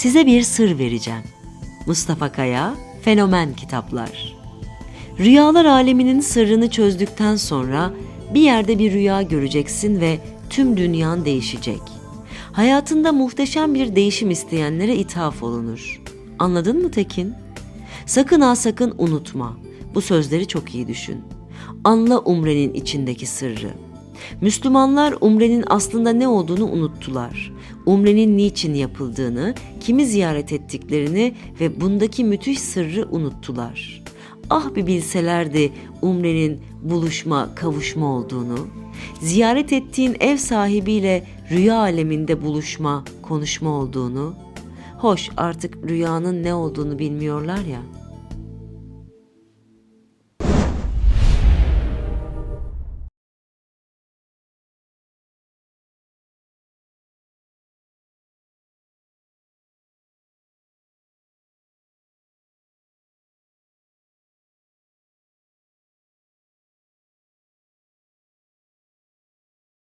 Size bir sır vereceğim. Mustafa Kaya, Fenomen Kitaplar. Rüyalar aleminin sırrını çözdükten sonra bir yerde bir rüya göreceksin ve tüm dünyan değişecek. Hayatında muhteşem bir değişim isteyenlere ithaf olunur. Anladın mı Tekin? Sakın ha sakın unutma. Bu sözleri çok iyi düşün. Anla umrenin içindeki sırrı. Müslümanlar umrenin aslında ne olduğunu unuttular. Umrenin niçin yapıldığını, kimi ziyaret ettiklerini ve bundaki müthiş sırrı unuttular. Ah bir bilselerdi umrenin buluşma, kavuşma olduğunu. Ziyaret ettiğin ev sahibiyle rüya aleminde buluşma, konuşma olduğunu. Hoş artık rüyanın ne olduğunu bilmiyorlar ya.